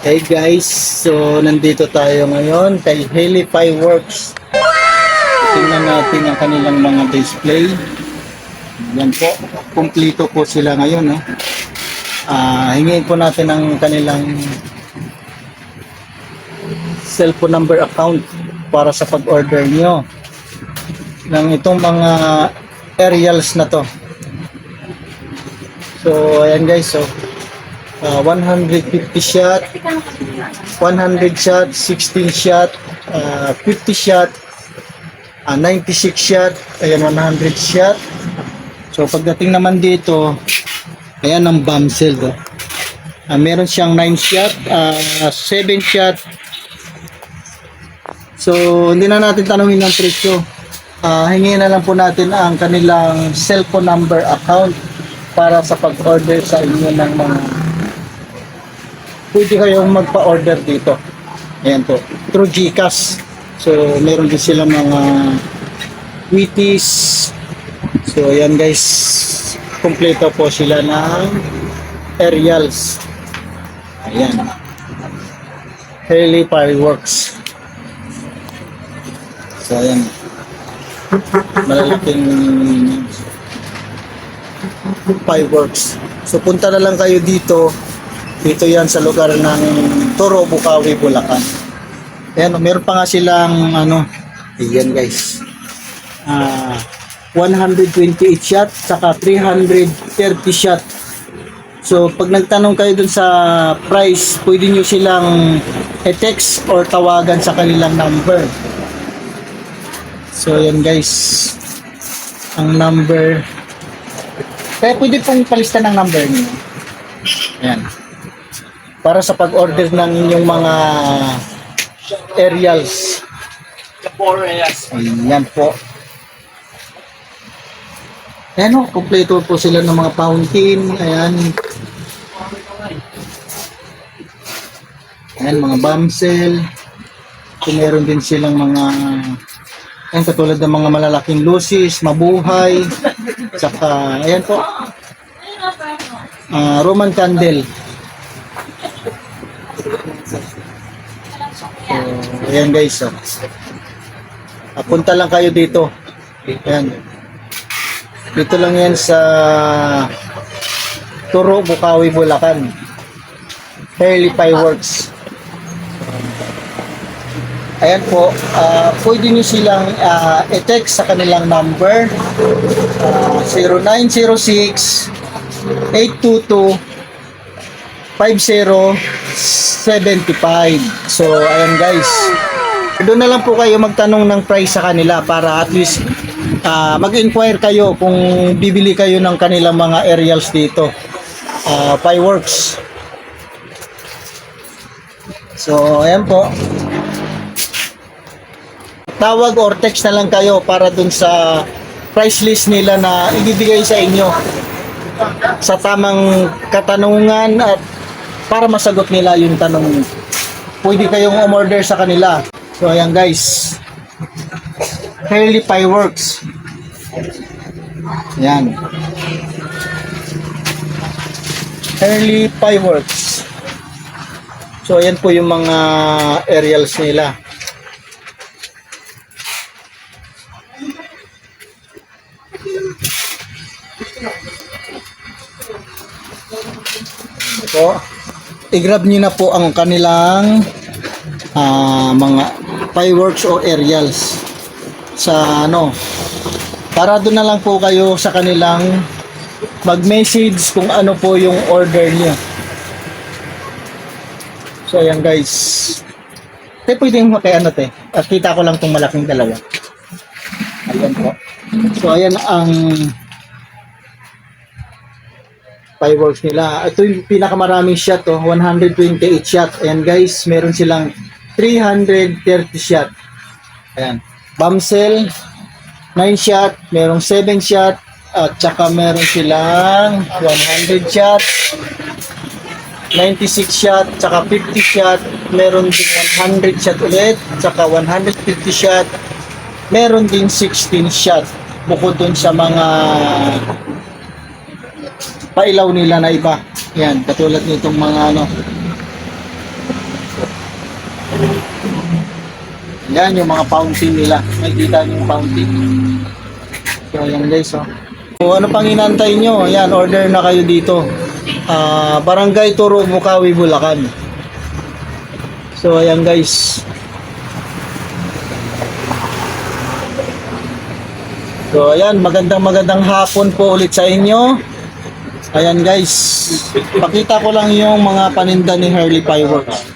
Hey guys, so nandito tayo ngayon kay Haley Fireworks. Tingnan natin ang kanilang mga display. Yan po, kumplito po sila ngayon. No? Ah, hingin po natin ang kanilang cellphone number account para sa pag-order nyo ng itong mga aerials na to. So, ayan guys, so ah, 150 shot, 100 shot, 16 shot, ah, 50 shot, ah, 96 shot, ayan 100 shot. So pagdating naman dito, ayan ang bomb cell do. Ah, meron siyang 9 shot, ah, 7 shot. So hindi na natin tanungin ang presyo. Ah, hingin na lang po natin ang kanilang cellphone number account para sa pag-order sa inyo ng mga pwede kayong magpa-order dito. Ayan po. Through GCash. So, meron din sila mga Wheaties. So, ayan guys. Kompleto po sila ng aerials. Ayan. Haley Fireworks. So, ayan. Malalaking fireworks. So, punta na lang kayo dito dito yan sa lugar ng Toro, Bukawi, Bulacan. Ayan, meron pa nga silang ano, ayan guys. Ah, 128 shot saka 330 shot. So pag nagtanong kayo dun sa price, pwede nyo silang i-text or tawagan sa kanilang number. So ayan guys. Ang number. Kaya pwede pong palista ng number niyo. Ayan para sa pag-order ng inyong mga aerials. Ayan po. Ayan o, kompleto po sila ng mga fountain. Ayan. Ayan, mga bamsel. Kung meron din silang mga ayan, katulad ng mga malalaking lucis, mabuhay. Saka, ayan po. Ah, Roman candle. Ayan guys. Oh. Ah, punta lang kayo dito. Ayan. Dito lang yan sa Turo, Bukawi, Bulacan. Fairly Fireworks. Ayan po, ah, pwede nyo silang ah, i-text sa kanilang number ah, 0906 822 5075. So, ayan guys. Doon na lang po kayo magtanong ng price sa kanila para at least ah, mag-inquire kayo kung bibili kayo ng kanilang mga aerials dito. Ah, fireworks. So, ayan po. Tawag or text na lang kayo para dun sa price list nila na ibibigay sa inyo sa tamang katanungan at para masagot nila yung tanong. Pwede kayong umorder sa kanila. So ayan guys. Fairly Fireworks yan Fairly Fireworks so ayan po yung mga aerials nila. Po i-grab niyo na po ang kanilang ah, mga fireworks o aerials. Sa ano para doon na lang po kayo sa kanilang mag-message kung ano po yung order niyo so ayan guys. Te pwede mo kay ano te? At kita ko lang tong malaking dalawa. Ayan po. So ayan ang fireworks nila. Ito yung pinakamaraming shot oh, 128 shot. Ayan guys, meron silang 330 shot. Ayan. Bamsel 9 shot, merong 7 shot at saka meron silang 100 shot 96 shot, saka 50 shot, meron din 100 shot ulit, saka 150 shot, meron din 16 shot bukod dun sa mga pailaw nila na iba. Yan, katulad nitong mga ano, Yan yung mga fountain nila. Nakikita niyo yung fountain. So, ayan guys, oh. So, ano pang inantay nyo? Ayan, order na kayo dito. Ah, Barangay Turo, Bukawi, Bulacan. So, ayan guys. So, ayan, magandang magandang hapon po ulit sa inyo. Ayan guys, pakita ko lang yung mga paninda ni Harley Fireworks.